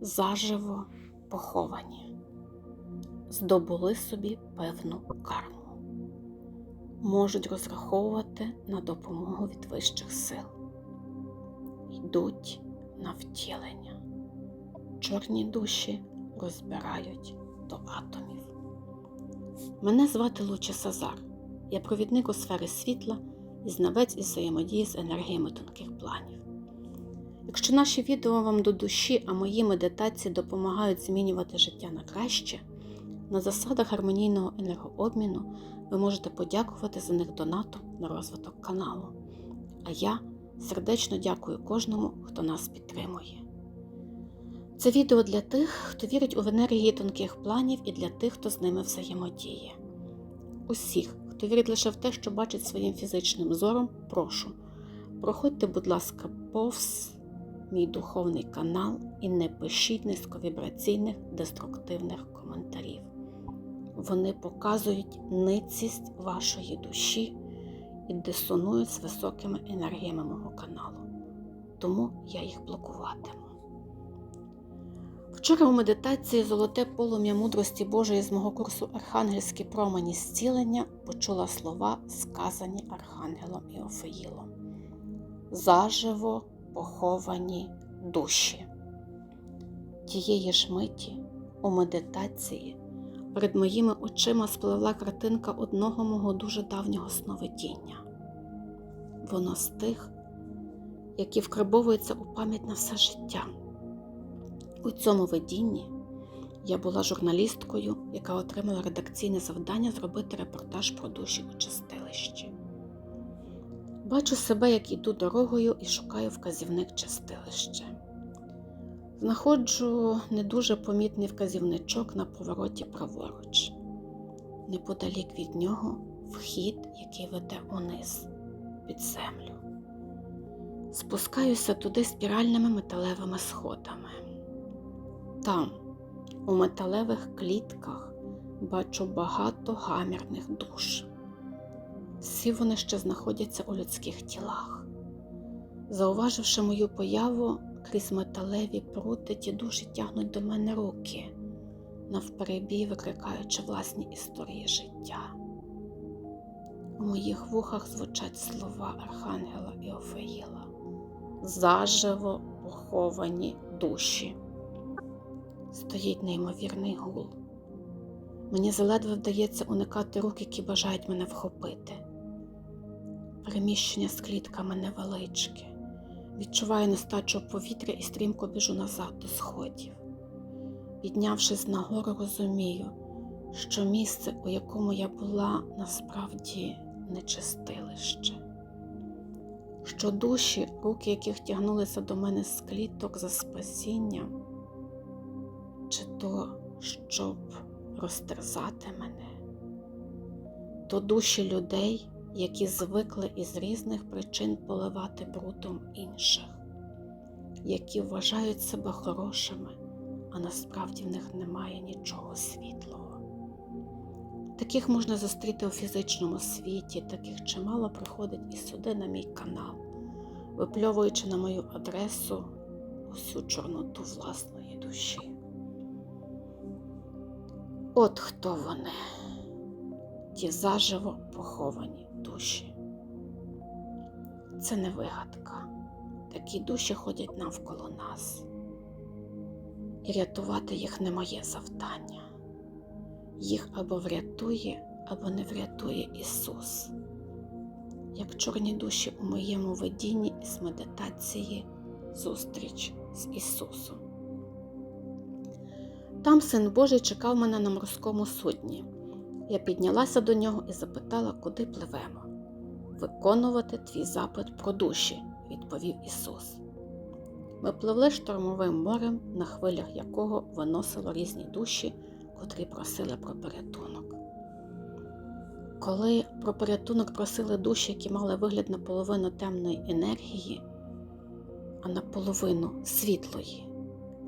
заживо поховані, здобули собі певну карму, можуть розраховувати на допомогу від вищих сил, йдуть на втілення. Чорні душі розбирають до атомів. Мене звати Луча Сазар. Я провідник у сфері світла і знавець із взаємодії з енергіями тонких планів. Якщо наші відео вам до душі, а мої медитації допомагають змінювати життя на краще, на засадах гармонійного енергообміну ви можете подякувати за них донатом на розвиток каналу. А я сердечно дякую кожному, хто нас підтримує. Це відео для тих, хто вірить у енергії тонких планів і для тих, хто з ними взаємодіє. Усіх, хто вірить лише в те, що бачить своїм фізичним зором, прошу, проходьте, будь ласка, повз мій духовний канал і не пишіть низьковібраційних деструктивних коментарів. Вони показують ницість вашої душі і дисонують з високими енергіями мого каналу. Тому я їх блокуватиму. Вчора у медитації Золоте полум'я мудрості Божої з мого курсу Архангельські промені зцілення почула слова, сказані Архангелом Іофеїлом. Заживо поховані душі. Тієї ж миті у медитації перед моїми очима спливла картинка одного мого дуже давнього сновидіння. Воно з тих, які вкарбовуються у пам'ять на все життя. У цьому видінні я була журналісткою, яка отримала редакційне завдання зробити репортаж про душі у чистилищі. Бачу себе, як іду дорогою і шукаю вказівник чистилища. Знаходжу не дуже помітний вказівничок на повороті праворуч. Неподалік від нього вхід, який веде униз під землю. Спускаюся туди спіральними металевими сходами. Там, у металевих клітках, бачу багато гамірних душ. Всі вони ще знаходяться у людських тілах. Зауваживши мою появу, крізь металеві прути ті душі тягнуть до мене руки, навперебій викрикаючи власні історії життя. У моїх вухах звучать слова Архангела Іофеїла заживо поховані душі. Стоїть неймовірний гул. Мені заледве вдається уникати рук, які бажають мене вхопити. Переміщення з клітками невеличке. Відчуваю нестачу повітря і стрімко біжу назад до сходів. Піднявшись нагору, розумію, що місце, у якому я була, насправді не чистилище. Що душі, руки яких тягнулися до мене з кліток за спасінням, чи то, щоб розтерзати мене, то душі людей, які звикли із різних причин поливати брудом інших, які вважають себе хорошими, а насправді в них немає нічого світлого. Таких можна зустріти у фізичному світі, таких чимало приходить і сюди на мій канал, випльовуючи на мою адресу усю чорноту власної душі. От хто вони, ті заживо поховані душі. Це не вигадка. Такі душі ходять навколо нас. І рятувати їх не моє завдання. Їх або врятує, або не врятує Ісус. Як чорні душі у моєму видінні із медитації зустріч з Ісусом. Там син Божий чекав мене на морському судні. Я піднялася до нього і запитала, куди пливемо. Виконувати твій запит про душі, відповів Ісус. Ми пливли штормовим морем, на хвилях якого виносило різні душі, котрі просили про порятунок. Коли про порятунок просили душі, які мали вигляд наполовину темної енергії, а наполовину світлої,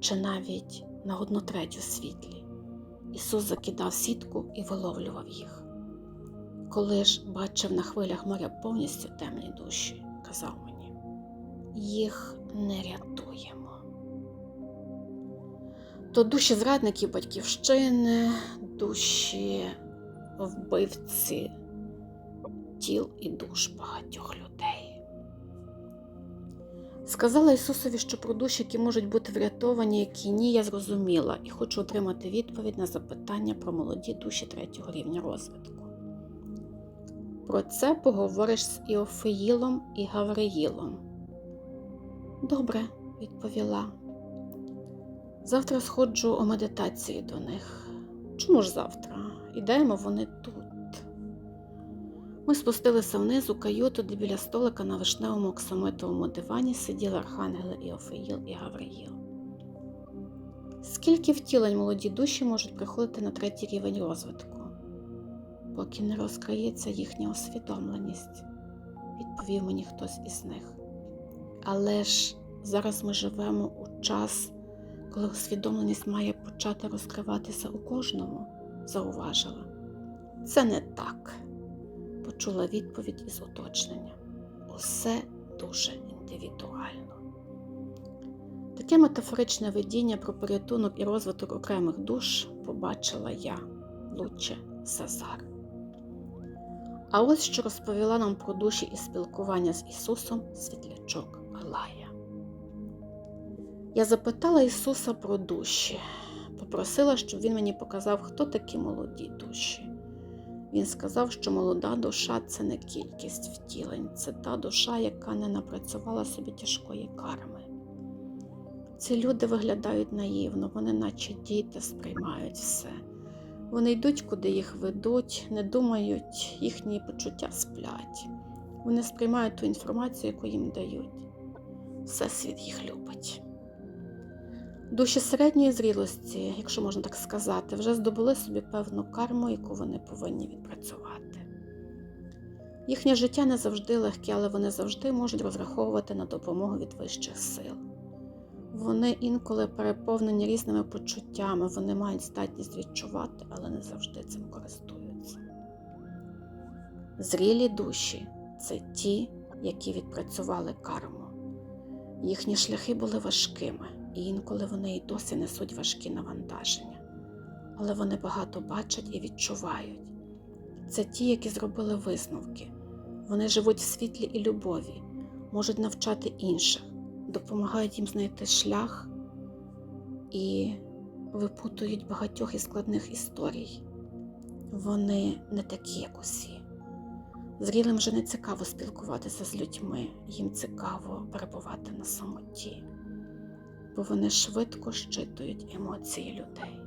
чи навіть на одну третю світлі. Ісус закидав сітку і виловлював їх. Коли ж бачив на хвилях моря повністю темні душі, казав мені, їх не рятуємо. Тобто душі зрадників батьківщини, душі вбивці тіл і душ багатьох людей. Сказала Ісусові, що про душі, які можуть бути врятовані, які ні, я зрозуміла, і хочу отримати відповідь на запитання про молоді душі третього рівня розвитку. Про це поговориш з Іофеїлом і Гавриїлом. Добре, відповіла. Завтра сходжу у медитації до них. Чому ж завтра? Ідемо вони тут. Ми спустилися вниз у каюту, де біля столика на вишневому оксамитовому дивані сиділи архангели Іофеїл і Гавриїл. Скільки втілень молоді душі можуть приходити на третій рівень розвитку, поки не розкриється їхня усвідомленість, відповів мені хтось із них. Але ж зараз ми живемо у час, коли усвідомленість має почати розкриватися у кожному, зауважила. Це не так, почула відповідь із уточнення. Усе дуже індивідуально. Таке метафоричне видіння про порятунок і розвиток окремих душ побачила я, Луче Сазар. А ось що розповіла нам про душі і спілкування з Ісусом світлячок Алая. Я запитала Ісуса про душі, попросила, щоб Він мені показав, хто такі молоді душі. Він сказав, що молода душа це не кількість втілень, це та душа, яка не напрацювала собі тяжкої карми. Ці люди виглядають наївно, вони наче діти сприймають все. Вони йдуть, куди їх ведуть, не думають, їхні почуття сплять. Вони сприймають ту інформацію, яку їм дають. Всесвіт їх любить. Душі середньої зрілості, якщо можна так сказати, вже здобули собі певну карму, яку вони повинні відпрацювати. Їхнє життя не завжди легке, але вони завжди можуть розраховувати на допомогу від вищих сил. Вони інколи переповнені різними почуттями, вони мають здатність відчувати, але не завжди цим користуються. Зрілі душі це ті, які відпрацювали карму. Їхні шляхи були важкими, і інколи вони й досі несуть важкі навантаження, але вони багато бачать і відчувають. Це ті, які зробили висновки. Вони живуть в світлі і любові, можуть навчати інших допомагають їм знайти шлях і випутують багатьох із складних історій. Вони не такі, як усі. Зрілим вже не цікаво спілкуватися з людьми, їм цікаво перебувати на самоті, бо вони швидко щитують емоції людей.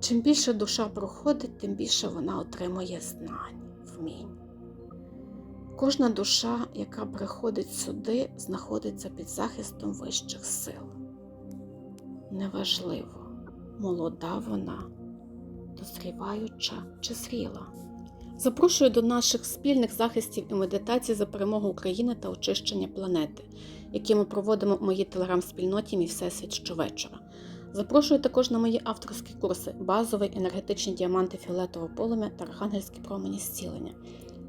Чим більше душа проходить, тим більше вона отримує знань, вмінь. Кожна душа, яка приходить сюди, знаходиться під захистом вищих сил. Неважливо, молода вона, дозріваюча чи зріла. Запрошую до наших спільних захистів і медитацій за перемогу України та очищення планети, які ми проводимо в моїй телеграм-спільноті Мій Всесвіт щовечора. Запрошую також на мої авторські курси базовий енергетичні діаманти фіолетового полум'я та архангельські промені зцілення.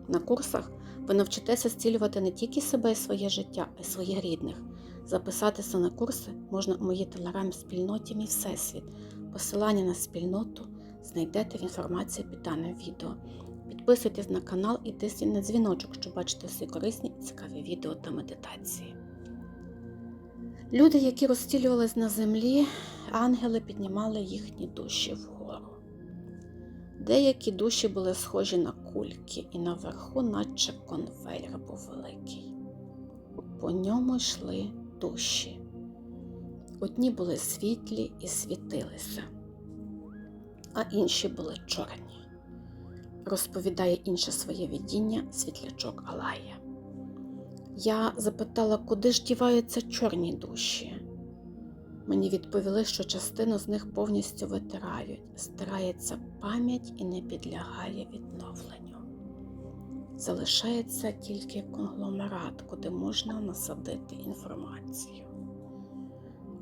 На курсах ви навчитеся зцілювати не тільки себе і своє життя, а й своїх рідних. Записатися на курси можна у моїй телеграм-спільноті Мій Всесвіт. Посилання на спільноту знайдете в інформації під даним відео. Підписуйтесь на канал і тисніть на дзвіночок, щоб бачити всі корисні і цікаві відео та медитації. Люди, які розстілювались на землі, ангели піднімали їхні душі вгору. Деякі душі були схожі на кульки, і наверху, наче конвейер був великий. По ньому йшли душі. Одні були світлі і світилися, а інші були чорні. Розповідає інше своє видіння світлячок Алая. Я запитала, куди ж діваються чорні душі. Мені відповіли, що частину з них повністю витирають, стирається пам'ять і не підлягає відновленню. Залишається тільки конгломерат, куди можна насадити інформацію.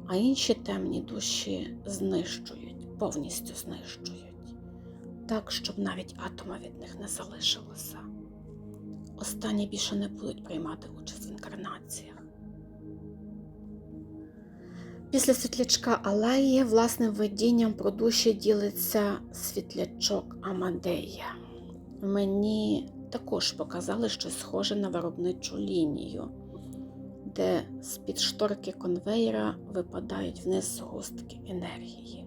А інші темні душі знищують, повністю знищують, так, щоб навіть атома від них не залишилося. Останні більше не будуть приймати участь в інкарнаціях. Після світлячка Алеї власним видінням про душі ділиться світлячок Амадея. Мені також показали щось схоже на виробничу лінію, де з-під шторки конвейера випадають вниз згустки енергії.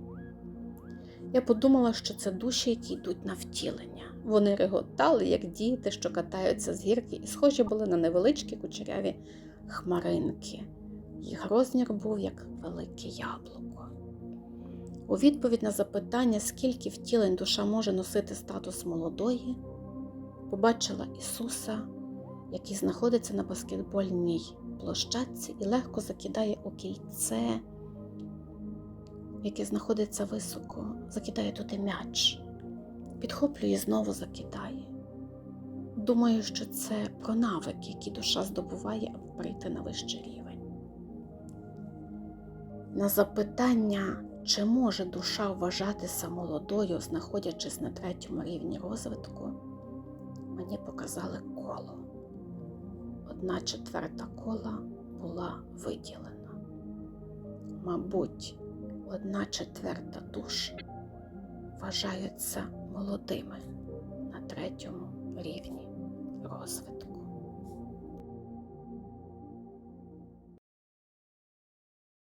Я подумала, що це душі, які йдуть на втілення. Вони реготали, як діти, що катаються з гірки, і схожі були на невеличкі кучеряві хмаринки. Їх розмір був як велике яблуко. У відповідь на запитання, скільки втілень душа може носити статус молодої, побачила Ісуса, який знаходиться на баскетбольній площадці і легко закидає у кільце, яке знаходиться високо, закидає туди м'яч, підхоплює знову закидає. Думаю, що це про навики, які душа здобуває, аби прийти на вищий рівень. На запитання, чи може душа вважатися молодою, знаходячись на третьому рівні розвитку, мені показали коло. Одна четверта кола була виділена. Мабуть, одна четверта душ вважаються молодими на третьому рівні розвитку.